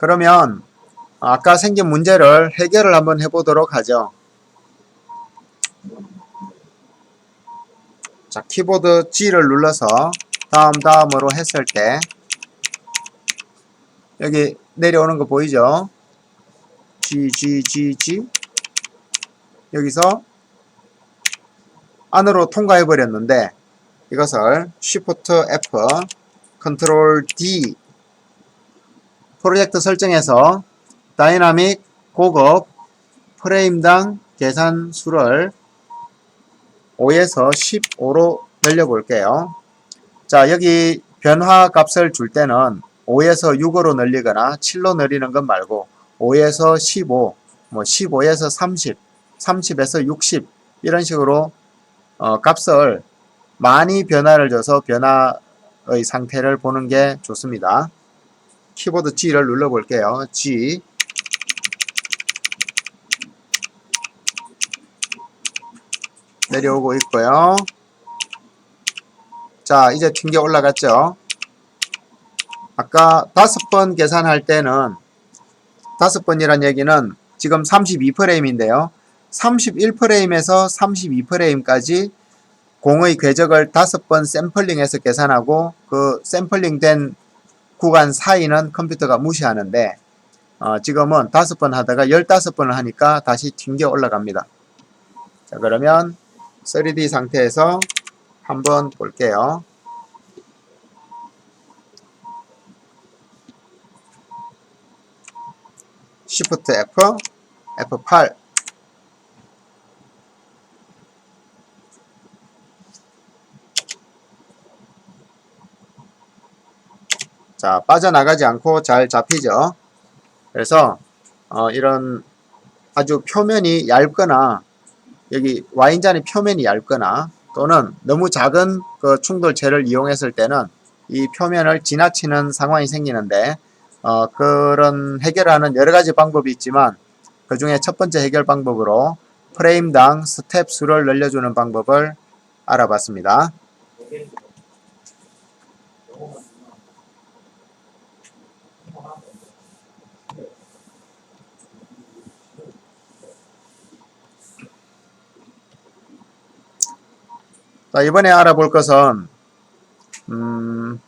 그러면 아까 생긴 문제를 해결을 한번 해보도록 하죠. 자, 키보드 G를 눌러서 다음 다음으로 했을 때 여기 내려오는 거 보이죠? G, G, G, G 여기서 안으로 통과해 버렸는데 이것을 Shift F, Ctrl D 프로젝트 설정에서 다이나믹 고급 프레임당 계산 수를 5에서 15로 늘려 볼게요. 자, 여기 변화 값을 줄 때는 5에서 6으로 늘리거나 7로 늘리는 것 말고 5에서 15, 뭐 15에서 30, 30에서 60 이런 식으로 어, 값을 많이 변화를 줘서 변화의 상태를 보는 게 좋습니다. 키보드 G를 눌러 볼게요. G 내려오고 있고요. 자, 이제 튕겨 올라갔죠. 아까 다섯 번 계산할 때는 다섯 번이란 얘기는 지금 32프레임인데요. 31프레임에서 32프레임까지 공의 궤적을 다섯 번 샘플링해서 계산하고 그 샘플링된 구간 사이는 컴퓨터가 무시하는데 어, 지금은 다섯 번 하다가 15번을 하니까 다시 튕겨 올라갑니다. 자, 그러면 3D 상태에서 한번 볼게요. Shift F, F8 자, 빠져나가지 않고 잘 잡히죠. 그래서 어, 이런 아주 표면이 얇거나 여기 와인잔의 표면이 얇거나 또는 너무 작은 그 충돌체를 이용했을 때는 이 표면을 지나치는 상황이 생기는데 어, 그런 해결하는 여러 가지 방법이 있지만 그 중에 첫 번째 해결 방법으로 프레임당 스텝 수를 늘려주는 방법을 알아봤습니다. 자, 이번에 알아볼 것은 음,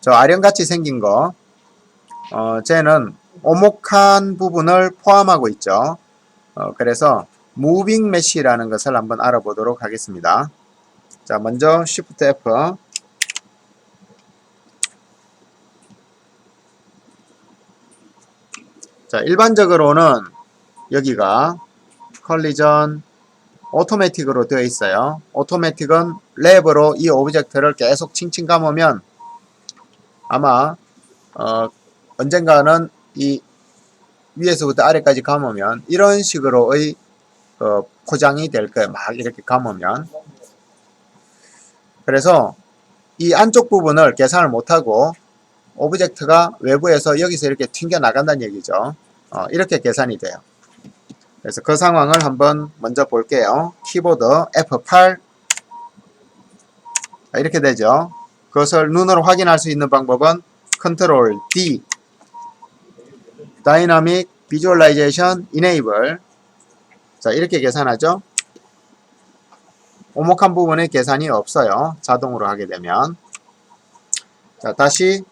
저 아령같이 생긴 거 어, 쟤는 오목한 부분을 포함하고 있죠. 어, 그래서 무빙 메시라는 것을 한번 알아보도록 하겠습니다. 자, 먼저 Shift F 자, 일반적으로는 여기가 컬리전 오토매틱으로 되어 있어요. 오토매틱은 랩으로 이 오브젝트를 계속 칭칭 감으면 아마 어, 언젠가는 이 위에서부터 아래까지 감으면 이런 식으로의 어, 포장이 될 거예요. 막 이렇게 감으면 그래서 이 안쪽 부분을 계산을 못하고 오브젝트가 외부에서 여기서 이렇게 튕겨 나간다는 얘기죠. 어, 이렇게 계산이 돼요. 그래서 그 상황을 한번 먼저 볼게요. 키보드 F8 이렇게 되죠. 그것을 눈으로 확인할 수 있는 방법은 Ctrl D Dynamic Visualization Enable 자 이렇게 계산하죠. 오목한 부분에 계산이 없어요. 자동으로 하게 되면 자 다시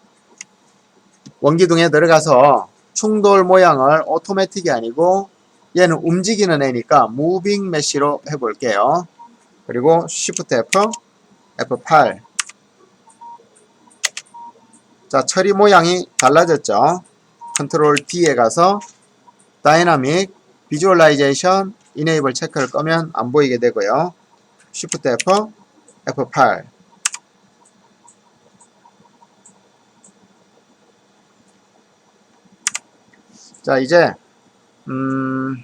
원기둥에 들어가서 충돌 모양을 오토매틱이 아니고 얘는 움직이는 애니까 무빙 메시로 해볼게요. 그리고 Shift F, F8. 자, 처리 모양이 달라졌죠. Ctrl D에 가서 Dynamic Visualization Enable 체크를 끄면 안 보이게 되고요. Shift F, F8. 자, 이제 음,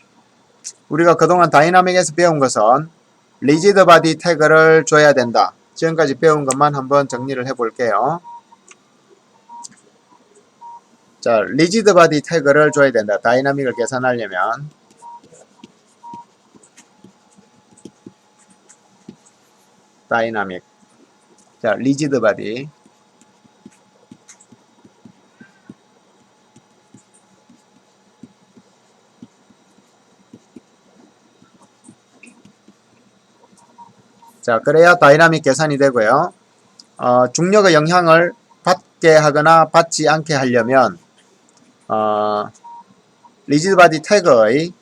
우리가 그동안 다이나믹에서 배운 것은 리지드 바디 태그를 줘야 된다. 지금까지 배운 것만 한번 정리를 해 볼게요. 자, 리지드 바디 태그를 줘야 된다. 다이나믹을 계산하려면 다이나믹 자, 리지드 바디. 자, 그래야 다이나믹 계산이 되고요. 어, 중력의 영향을 받게 하거나 받지 않게 하려면 어, 리지드 바디 태그의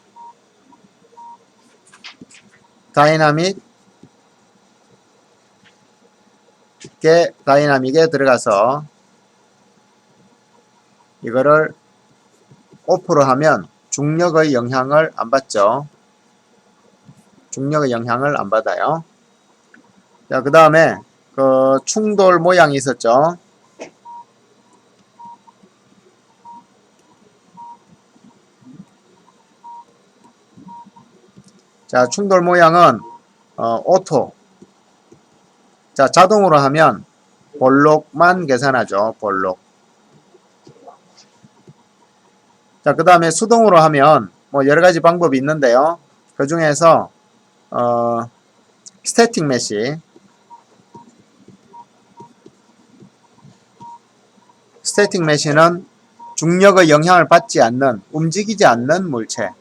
다이나믹 게 다이나믹에 들어가서 이거를 오프로 하면 중력의 영향을 안 받죠. 중력의 영향을 안 받아요. 자, 그 다음에 그 충돌 모양이 있었죠. 자, 충돌 모양은 어, 오토. 자, 자동으로 하면 볼록만 계산하죠. 볼록. 자, 그 다음에 수동으로 하면 뭐 여러 가지 방법이 있는데요. 그 중에서 어, 스태틱 메시 스태틱 메시는 중력의 영향을 받지 않는 움직이지 않는 물체.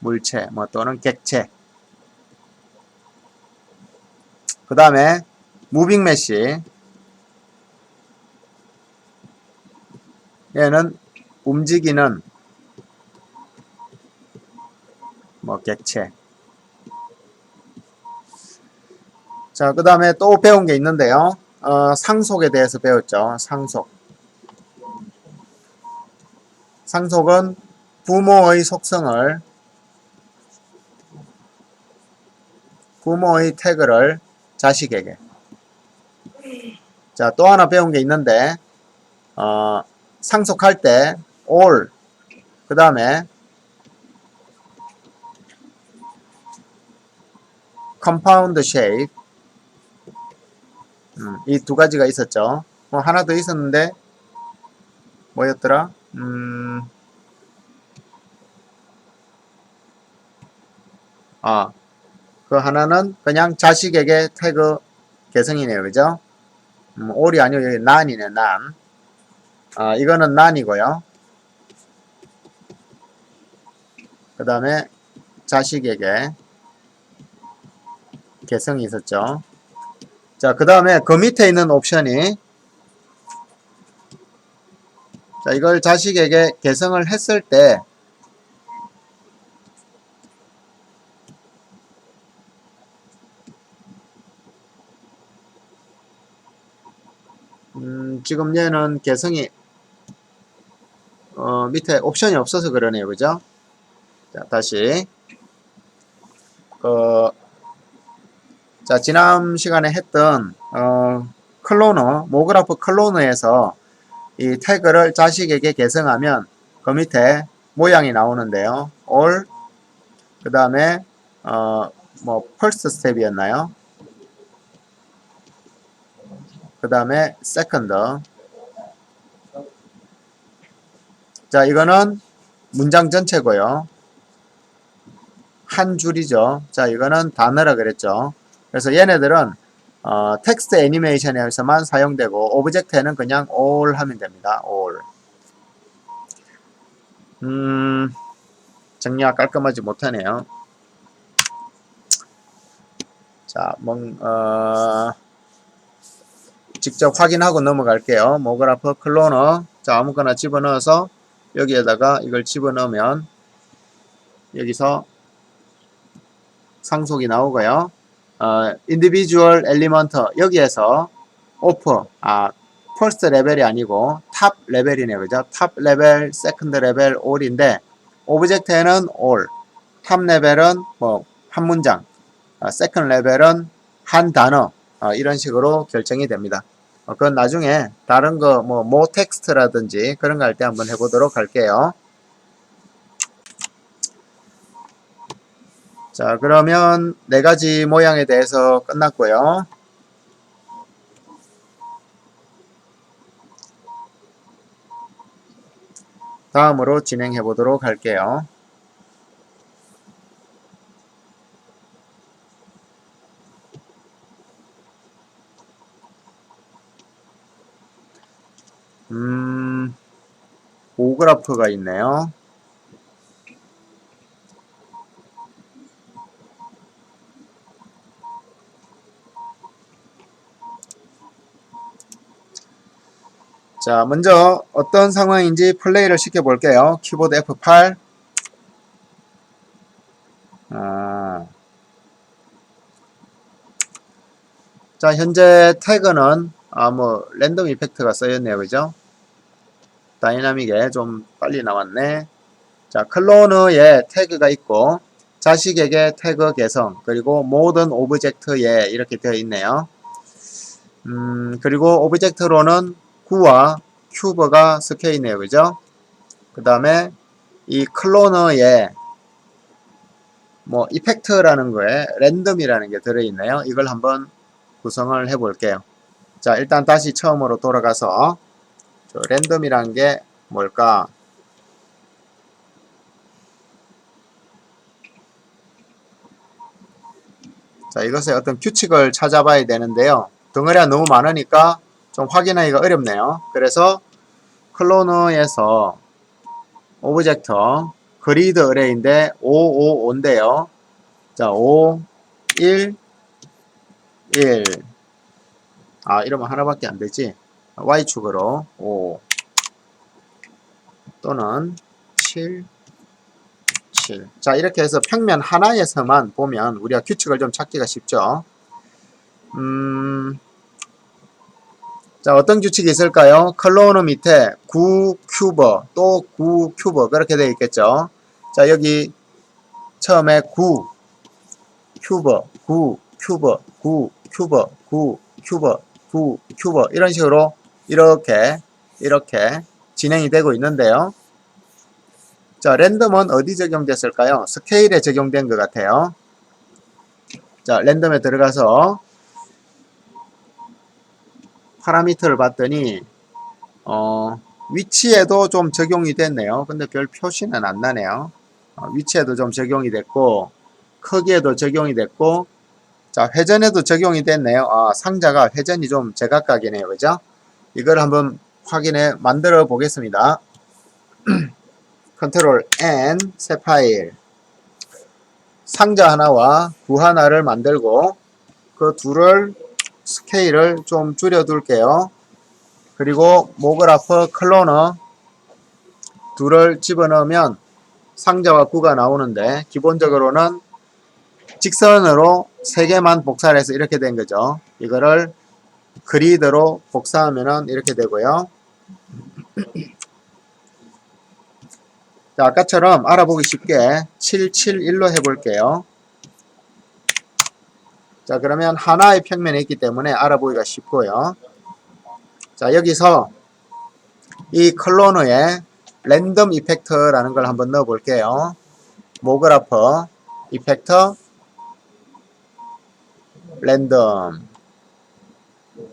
물체 뭐 또는 객체. 그 다음에 무빙 메시 얘는 움직이는 뭐 객체 자 그 다음에 또 배운 게 있는데요. 어, 상속에 대해서 배웠죠. 상속. 상속은 부모의 속성을 부모의 태그를 자식에게. 자, 또 하나 배운 게 있는데, 어, 상속할 때, all, 그 다음에, compound shape, 음, 이두 가지가 있었죠. 뭐, 하나 더 있었는데, 뭐였더라? 음, 아, 그 하나는 그냥 자식에게 태그 개성이네요. 그죠? 음, 올이 아니고 여기 난이네, 난. 아, 이거는 난이고요. 그 다음에 자식에게 개성이 있었죠. 자, 그 다음에 그 밑에 있는 옵션이 자, 이걸 자식에게 개성을 했을 때 음, 지금 얘는 개성이 어, 밑에 옵션이 없어서 그러네요. 그죠? 자, 다시 그, 자, 지난 시간에 했던 어, 클로너, 모그라프 클로너에서 이 태그를 자식에게 개성하면 그 밑에 모양이 나오는데요. all 그 다음에 어, 뭐 first 스텝이었나요? 그 다음에 second 자 이거는 문장 전체고요 한 줄이죠 자 이거는 단어라 그랬죠 그래서 얘네들은 어, 텍스트 애니메이션에서만 사용되고 오브젝트에는 그냥 all 하면 됩니다 all 음 정리가 깔끔하지 못하네요 자, 뭐, 어, 직접 확인하고 넘어갈게요. 모그라프 클로너. 자, 아무거나 집어넣어서 여기에다가 이걸 집어넣으면 여기서 상속이 나오고요. 어, individual element 여기에서 오프 아 first 레벨이 아니고 탑 레벨이네요. 그죠? 탑 레벨, second 레벨, all인데 오브젝트에는 all, 탑 레벨은 뭐 한 문장, 어, second 레벨은 한 단어 어, 이런 식으로 결정이 됩니다. 어, 그건 나중에 다른 거 뭐 모 텍스트라든지 그런 거 할 때 한번 해보도록 할게요. 자 그러면 네 가지 모양에 대해서 끝났고요. 다음으로 진행해 보도록 할게요. 음, 오그라프가 있네요. 자, 먼저 어떤 상황인지 플레이를 시켜 볼게요. 키보드 F8. 아. 자, 현재 태그는 아, 뭐 랜덤 이펙트가 써였네요. 그죠? 다이나믹에 좀 빨리 나왔네. 자, 클로너에 태그가 있고 자식에게 태그 개성 그리고 모든 오브젝트에 이렇게 되어 있네요. 음, 그리고 오브젝트로는 구와 큐버가 섞여 있네요. 그죠? 그 다음에 이 클로너에 뭐 이펙트라는 거에 랜덤이라는 게 들어있네요. 이걸 한번 구성을 해 볼게요. 자, 일단 다시 처음으로 돌아가서 저 랜덤이라는 게 뭘까? 자, 이것의 어떤 규칙을 찾아봐야 되는데요. 덩어리가 너무 많으니까 좀 확인하기가 어렵네요. 그래서 클로너에서 오브젝트 그리드 어레이인데 5, 5, 5인데요. 자, 5, 1, 1. 아, 이러면 하나밖에 안 되지. Y축으로 5 또는 7, 7. 자, 이렇게 해서 평면 하나에서만 보면 우리가 규칙을 좀 찾기가 쉽죠. 음, 자, 어떤 규칙이 있을까요? 클로너 밑에 9 큐버, 또 9 큐버, 그렇게 되어 있겠죠. 자, 여기 처음에 9 큐버, 9 큐버, 9 큐버, 9 큐버, 9 큐버, 이런 식으로 이렇게, 이렇게 진행이 되고 있는데요. 자, 랜덤은 어디 적용됐을까요? 스케일에 적용된 것 같아요. 자, 랜덤에 들어가서 파라미터를 봤더니 어, 위치에도 좀 적용이 됐네요. 근데 별 표시는 안 나네요. 어, 위치에도 좀 적용이 됐고 크기에도 적용이 됐고 자 회전에도 적용이 됐네요. 아, 상자가 회전이 좀 제각각이네요. 그죠? 이걸 한번 확인해 만들어 보겠습니다. 컨트롤 N 새 파일 상자 하나와 구 하나를 만들고 그 둘을 스케일을 좀 줄여 둘게요. 그리고 모그라프 클로너 둘을 집어넣으면 상자와 구가 나오는데 기본적으로는 직선으로 3개만 복사를 해서 이렇게 된 거죠. 이거를 그리드로 복사하면 이렇게 되고요. 자, 아까처럼 알아보기 쉽게 771로 해볼게요. 자, 그러면 하나의 평면에 있기 때문에 알아보기가 쉽고요. 자, 여기서 이 클로너에 랜덤 이펙터라는 걸 한번 넣어 볼게요. 모그라퍼 이펙터 랜덤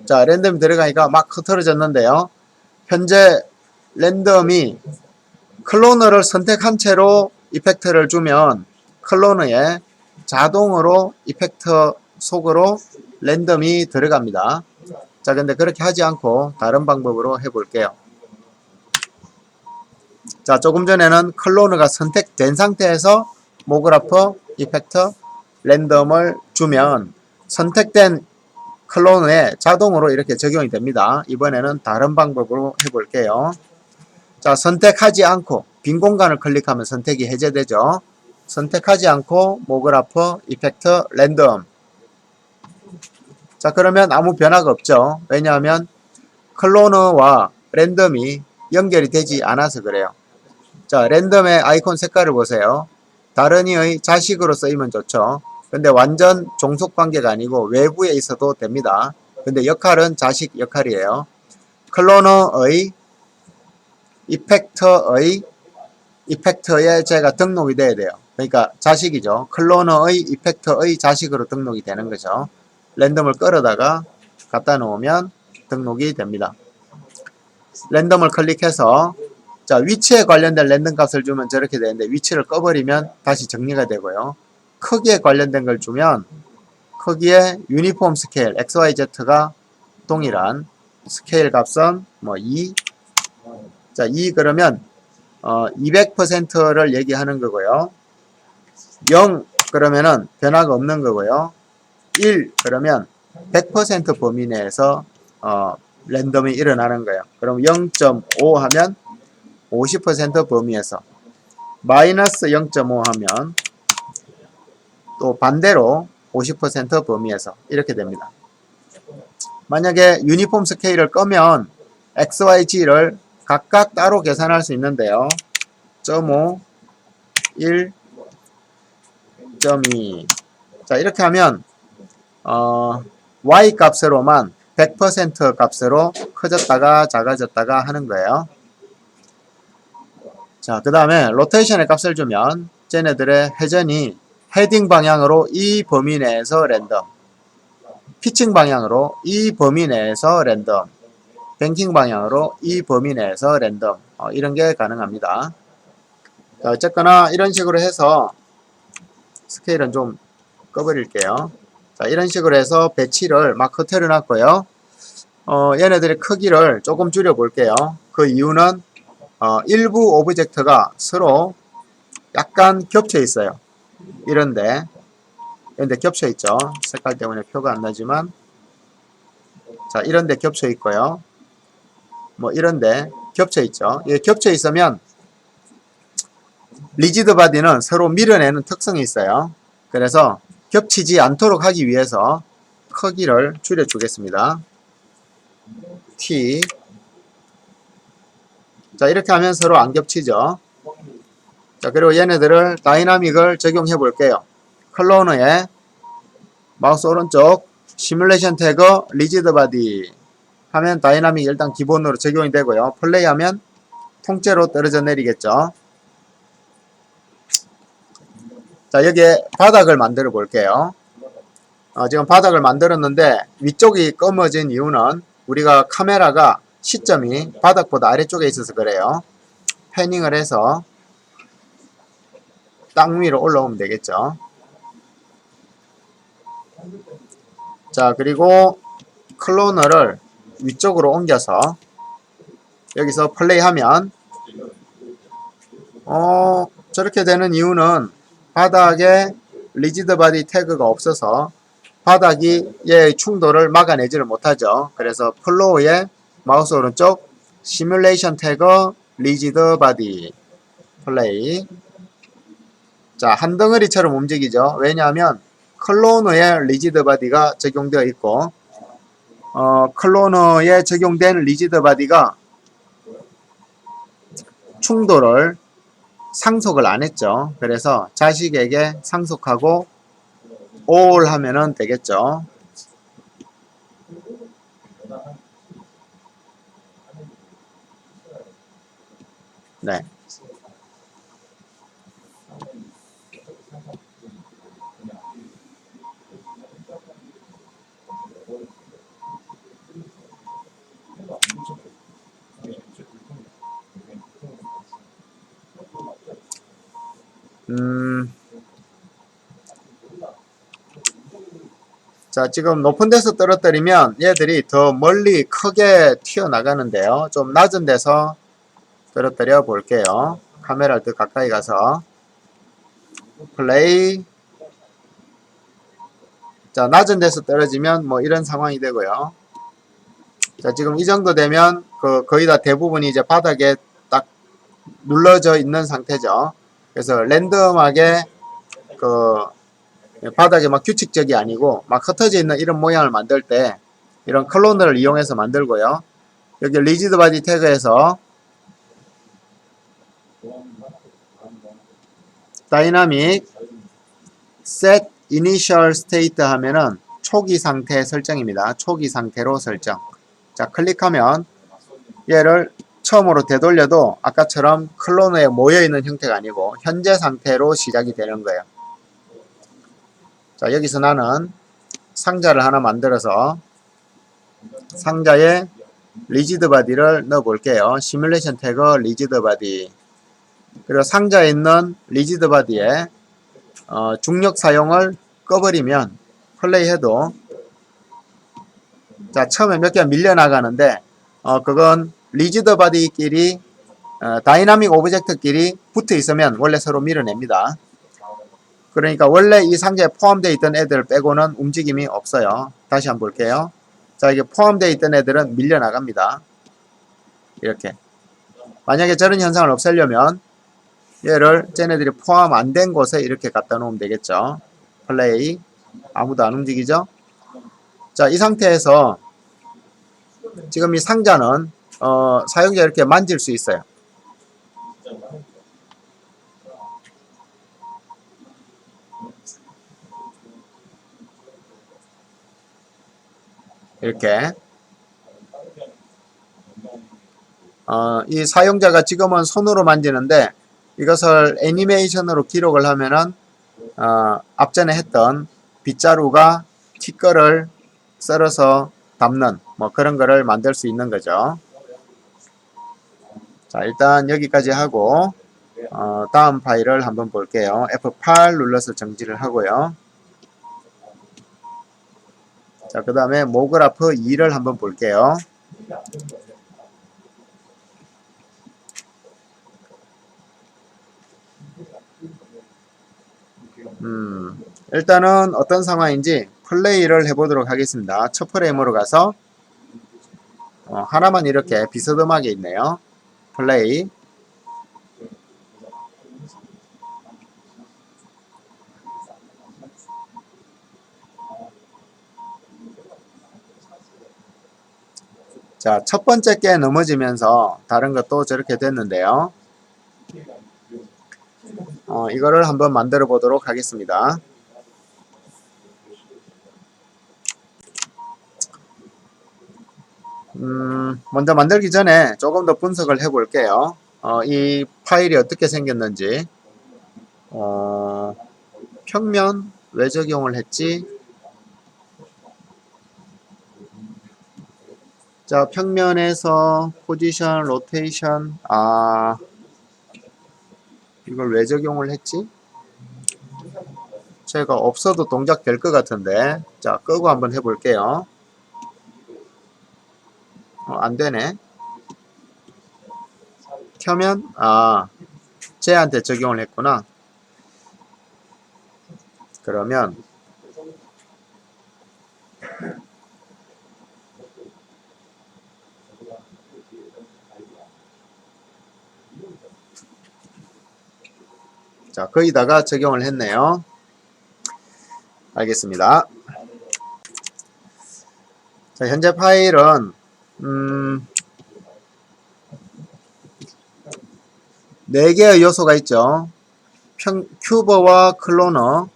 자, 랜덤이 들어가니까 막 흐트러졌는데요. 현재 랜덤이 클로너를 선택한 채로 이펙터를 주면 클로너에 자동으로 이펙터 속으로 랜덤이 들어갑니다. 자, 근데 그렇게 하지 않고 다른 방법으로 해볼게요. 자, 조금 전에는 클로너가 선택된 상태에서 모그라퍼 이펙터 랜덤을 주면 선택된 클로너에 자동으로 이렇게 적용이 됩니다. 이번에는 다른 방법으로 해볼게요. 자, 선택하지 않고 빈 공간을 클릭하면 선택이 해제되죠. 선택하지 않고 모그라퍼 이펙터 랜덤 자 그러면 아무 변화가 없죠. 왜냐하면 클로너와 랜덤이 연결이 되지 않아서 그래요. 자 랜덤의 아이콘 색깔을 보세요. 다른 이의 자식으로 쓰이면 좋죠. 근데 완전 종속 관계가 아니고 외부에 있어도 됩니다. 근데 역할은 자식 역할이에요. 클로너의 이펙터의 이펙터에 제가 등록이 돼야 돼요. 그러니까 자식이죠. 클로너의 이펙터의 자식으로 등록이 되는 거죠. 랜덤을 끌어다가 갖다 놓으면 등록이 됩니다. 랜덤을 클릭해서 자, 위치에 관련된 랜덤 값을 주면 저렇게 되는데 위치를 꺼버리면 다시 정리가 되고요. 크기에 관련된 걸 주면 크기의 유니폼 스케일 XYZ가 동일한 스케일 값은 뭐 2. 자, 2 그러면 어 200%를 얘기하는 거고요. 0 그러면은 변화가 없는 거고요. 1 그러면 100% 범위 내에서 어 랜덤이 일어나는 거예요. 그럼 0.5 하면 50% 범위에서 마이너스 0.5 하면 또 반대로 50% 범위에서 이렇게 됩니다. 만약에 유니폼 스케일을 꺼면 XYG를 각각 따로 계산할 수 있는데요. 0.5, 1, 0.2. 자, 이렇게 하면, 어, Y 값으로만 100% 값으로 커졌다가 작아졌다가 하는 거예요. 자, 그 다음에 로테이션의 값을 주면 쟤네들의 회전이 헤딩 방향으로 이 범위 내에서 랜덤, 피칭 방향으로 이 범위 내에서 랜덤, 뱅킹 방향으로 이 범위 내에서 랜덤 어, 이런 게 가능합니다. 자, 어쨌거나 이런 식으로 해서 스케일은 좀 꺼버릴게요. 자, 이런 식으로 해서 배치를 막 흩어려 놨고요. 어, 얘네들의 크기를 조금 줄여 볼게요. 그 이유는 어, 일부 오브젝트가 서로 약간 겹쳐 있어요. 이런데 이런데 겹쳐 있죠. 색깔 때문에 표가 안 나지만 자 이런데 겹쳐 있고요. 뭐 이런데 겹쳐 있죠. 이게 겹쳐 있으면 리지드 바디는 서로 밀어내는 특성이 있어요. 그래서 겹치지 않도록 하기 위해서 크기를 줄여 주겠습니다. T 자 이렇게 하면 서로 안 겹치죠. 자 그리고 얘네들을 다이나믹을 적용해 볼게요. 클로너에 마우스 오른쪽 시뮬레이션 태그 리지드 바디 하면 다이나믹 일단 기본으로 적용이 되고요. 플레이하면 통째로 떨어져 내리겠죠. 자 여기에 바닥을 만들어 볼게요. 어, 지금 바닥을 만들었는데 위쪽이 검어진 이유는 우리가 카메라가 시점이 바닥보다 아래쪽에 있어서 그래요. 패닝을 해서 땅 위로 올라오면 되겠죠. 자, 그리고 클로너를 위쪽으로 옮겨서 여기서 플레이하면 어, 저렇게 되는 이유는 바닥에 리지드 바디 태그가 없어서 바닥이 얘의 충돌을 막아내지를 못하죠. 그래서 플로우에 마우스 오른쪽 시뮬레이션 태그 리지드 바디 플레이 자, 한 덩어리처럼 움직이죠. 왜냐하면 클로너에 리지드 바디가 적용되어 있고 어, 클로너에 적용된 리지드 바디가 충돌을 상속을 안 했죠. 그래서 자식에게 상속하고 all 하면은 되겠죠. 네. 음. 자, 지금 높은 데서 떨어뜨리면 얘들이 더 멀리 크게 튀어나가는데요. 좀 낮은 데서 떨어뜨려 볼게요. 카메라를 더 가까이 가서. 플레이. 자, 낮은 데서 떨어지면 뭐 이런 상황이 되고요. 자, 지금 이 정도 되면 그 거의 다 대부분이 이제 바닥에 딱 눌러져 있는 상태죠. 그래서 랜덤하게 그 바닥에 막 규칙적이 아니고 막 흩어져 있는 이런 모양을 만들 때 이런 클로너를 이용해서 만들고요. 여기 리지드 바디 태그에서 다이나믹 set initial state 하면은 초기 상태 설정입니다. 초기 상태로 설정. 자, 클릭하면 얘를 처음으로 되돌려도 아까처럼 클로너에 모여있는 형태가 아니고 현재 상태로 시작이 되는 거예요. 자 여기서 나는 상자를 하나 만들어서 상자에 리지드 바디를 넣어 볼게요. 시뮬레이션 태그 리지드 바디. 그리고 상자에 있는 리지드 바디에 어, 중력 사용을 꺼버리면 플레이해도 자 처음에 몇 개가 밀려나가는데 어, 그건 리지드 바디끼리 어, 다이나믹 오브젝트끼리 붙어 있으면 원래 서로 밀어냅니다. 그러니까 원래 이 상자에 포함되어 있던 애들 빼고는 움직임이 없어요. 다시 한번 볼게요. 자, 이게 포함되어 있던 애들은 밀려나갑니다. 이렇게. 만약에 저런 현상을 없애려면 얘를 쟤네들이 포함 안 된 곳에 이렇게 갖다 놓으면 되겠죠. 플레이. 아무도 안 움직이죠? 자, 이 상태에서 지금 이 상자는 어, 사용자 이렇게 만질 수 있어요. 이렇게 어, 이 사용자가 지금은 손으로 만지는데 이것을 애니메이션으로 기록을 하면은 어, 앞전에 했던 빗자루가 티끌을 썰어서 담는 뭐 그런 거를 만들 수 있는 거죠. 자 일단 여기까지 하고 어, 다음 파일을 한번 볼게요. F8 눌러서 정지를 하고요. 자, 그 다음에 모그라프 2를 한번 볼게요. 음, 일단은 어떤 상황인지 플레이를 해보도록 하겠습니다. 첫 프레임으로 가서 어, 하나만 이렇게 비스듬하게 있네요. 플레이 자, 첫 번째 게 넘어지면서 다른 것도 저렇게 됐는데요. 어, 이거를 한번 만들어 보도록 하겠습니다. 먼저 만들기 전에 조금 더 분석을 해 볼게요. 어, 이 파일이 어떻게 생겼는지. 어, 평면 왜 적용을 했지? 자, 평면에서 포지션, 로테이션, 아, 이걸 왜 적용을 했지? 제가 없어도 동작 될 것 같은데. 자, 끄고 한번 해볼게요. 어, 안 되네. 켜면, 아, 쟤한테 적용을 했구나. 그러면, 자, 거기다가 적용을 했네요. 알겠습니다. 자, 현재 파일은, 음, 4개의 요소가 있죠. 평, 큐버와 클로너,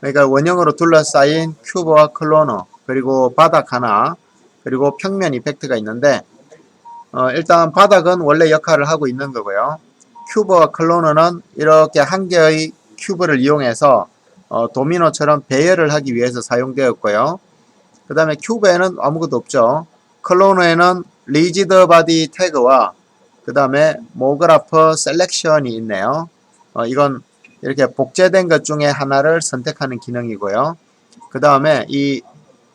그러니까 원형으로 둘러싸인 큐버와 클로너, 그리고 바닥 하나, 그리고 평면 이펙트가 있는데, 어, 일단 바닥은 원래 역할을 하고 있는 거고요. 큐브와 클로너는 이렇게 한 개의 큐브를 이용해서 어, 도미노처럼 배열을 하기 위해서 사용되었고요. 그 다음에 큐브에는 아무것도 없죠. 클로너에는 리지드 바디 태그와 그 다음에 모그라퍼 셀렉션이 있네요. 어, 이건 이렇게 복제된 것 중에 하나를 선택하는 기능이고요. 그 다음에 이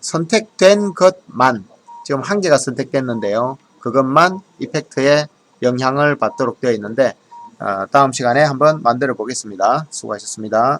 선택된 것만 지금 한 개가 선택됐는데요. 그것만 이펙트에 영향을 받도록 되어 있는데 어, 다음 시간에 한번 만들어 보겠습니다. 수고하셨습니다.